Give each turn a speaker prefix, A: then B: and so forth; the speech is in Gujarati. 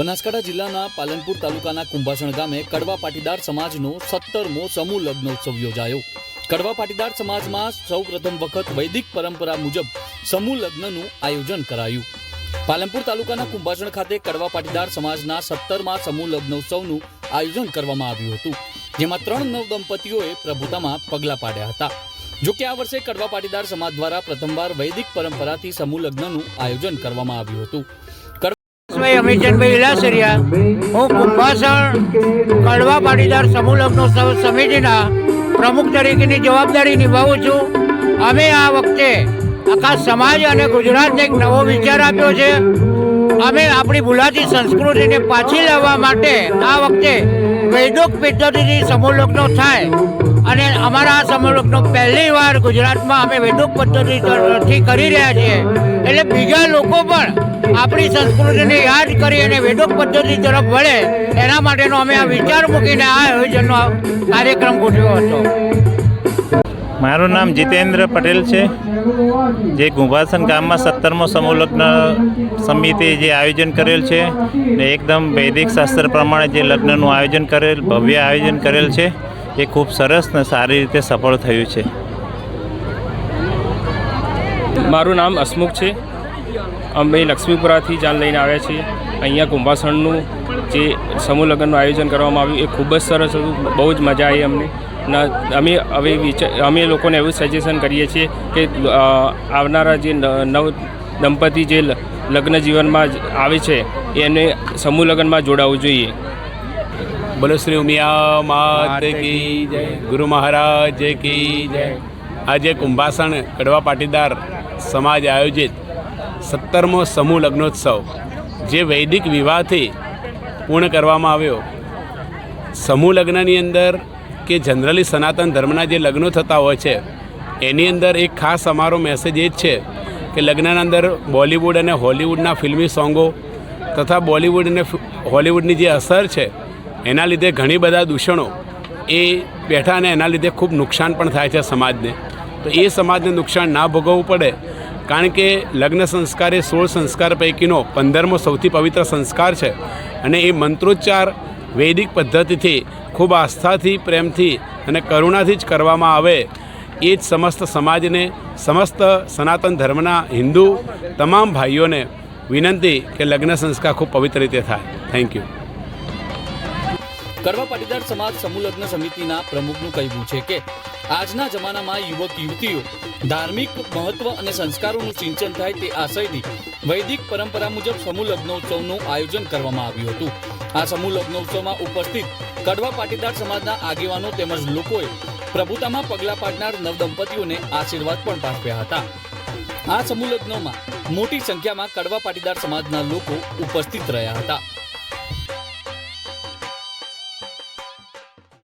A: બનાસકાંઠા જિલ્લાના પાલનપુર તાલુકાના કુંભાસણ ગામે કડવા પાટીદાર સમાજનો સત્તરમો સમૂહ લગ્નોત્સવ યોજાયો. કડવા પાટીદાર સમાજમાં સૌ પ્રથમ વખત વૈદિક પરંપરા મુજબ સમૂહ લગ્નનું આયોજન કરાયું. પાલનપુર તાલુકાના કુંભાસણ ખાતે કડવા પાટીદાર સમાજના સત્તરમાં સમૂહ લગ્નોત્સવનું આયોજન કરવામાં આવ્યું હતું, જેમાં ત્રણ નવ દંપતીઓએ પ્રભુતામાં પગલાં પાડ્યા હતા. જો કે આ વર્ષે કડવા પાટીદાર સમાજ દ્વારા પ્રથમવાર વૈદિક પરંપરાથી સમૂહ લગ્નનું આયોજન કરવામાં આવ્યું હતું.
B: ભાઈ અમીરચંદભાઈ ઇલાસરિયા હું કુંભાસણ, કડવા પાટીદાર સમૂહ લગ્નોત્સવ સમિતિના પ્રમુખ તરીકેની જવાબદારી નિભાવું છું. અમે આ વખતે આખા સમાજ અને ગુજરાતને એક નવો વિચાર આપ્યો છે. અમે આપણી ભૂલાતી સંસ્કૃતિને પાછી લાવવા માટે આ વખતે વૈદિક પદ્ધતિથી સમૂહ લગ્નો થાય. અને અમારા આ સમૂહ લગ્નો પહેલી વાર ગુજરાતમાં અમે વૈદિક પદ્ધતિથી કરી રહ્યા છીએ. એટલે બીજા લોકો પણ આપણી સંસ્કૃતિને યાદ કરી અને વેદોક પદ્ધતિ તરફ વળે એના માટેનો અમે આ વિચાર મૂકીને આ આયોજનનો કાર્યક્રમ ગોઠવ્યો હતો.
C: મારું નામ જીતેન્દ્ર પટેલ છે. જે ગુંભાસન ગામમાં સત્તરમો સમૂહલગ્ન સમિતિ જે આયોજન કરેલ છે ને એકદમ વૈદિક શાસ્ત્ર પ્રમાણે જે લગ્નનું આયોજન કરેલ ભવ્ય આયોજન કરેલ છે એ ખૂબ સરસ ને સારી રીતે સફળ થયું છે.
D: મારું નામ હસમુખ છે. અમે લક્ષ્મીપુરાથી જાન લઈને આવ્યા છીએ. અહીંયા કુંભાસણનું જે સમૂહ લગ્નનું આયોજન કરવામાં આવ્યું એ ખૂબ જ સરસ હતું. બહુ જ મજા આવી અમને. અમે હવે વિચાર અમે લોકોને એવું સજેશન કરીએ છીએ કે આવનારા જે ન- નવ દંપતી જે લગ્ન જીવનમાં જ આવે છે એને સમૂહ લગ્નમાં જોડાવવું જોઈએ.
E: બોલો શ્રી ઉમિયા માત કી જય. ગુરુ મહારાજ કી જય. આજે કુંભાસણ કડવા પાટીદાર સમાજ આયોજિત સત્તરમો સમૂહ લગ્નોત્સવ, જે વૈદિક વિવાહથી પૂર્ણ કરવામાં આવ્યો. સમૂહ લગ્નની અંદર કે જનરલી સનાતન ધર્મના જે લગ્નો થતા હોય છે, એની અંદર એક ખાસ અમારો મેસેજ એ જ છે કે લગ્નના અંદર બોલિવૂડ અને હોલિવૂડના ફિલ્મી સોંગો તથા બોલિવૂડ અને હોલિવૂડની જે અસર છે, એના લીધે ઘણી બધા દૂષણો એ બેઠા અને એના લીધે ખૂબ નુકસાન પણ થાય છે સમાજને. તો એ સમાજને નુકસાન ના ભોગવવું પડે કારણ કે લગ્ન સંસ્કાર એ સોળ સંસ્કાર પૈકીનો પંદરમો સૌથી પવિત્ર સંસ્કાર છે અને એ મંત્રોચ્ચાર વૈદિક પદ્ધતિથી ખૂબ આસ્થાથી, પ્રેમથી અને કરુણાથી જ કરવામાં આવે. એ જ સમસ્ત સમાજને, સમસ્ત સનાતન ધર્મના હિન્દુ તમામ ભાઈઓને વિનંતી કે લગ્ન સંસ્કાર ખૂબ પવિત્ર રીતે થાય. થેન્ક યુ
A: કડવા પાટીદાર સમાજ સમૂહ લગ્ન સમિતિના પ્રમુખનું કહેવું છે કે આજના જમાનામાં યુવક યુવતીઓ ધાર્મિક મહત્વ અને સંસ્કારોનું સિંચન થાય તે આશયથી વૈદિક પરંપરા મુજબ સમૂહ લગ્નોત્સવનું આયોજન કરવામાં આવ્યું હતું. આ સમૂહ લગ્નોત્સવમાં ઉપસ્થિત કડવા પાટીદાર સમાજના આગેવાનો તેમજ લોકોએ પ્રભુતામાં પગલાં પાડનાર નવદંપતીઓને આશીર્વાદ પણ પાઠવ્યા હતા. આ સમૂહ લગ્નોમાં મોટી સંખ્યામાં કડવા પાટીદાર સમાજના લોકો ઉપસ્થિત રહ્યા હતા.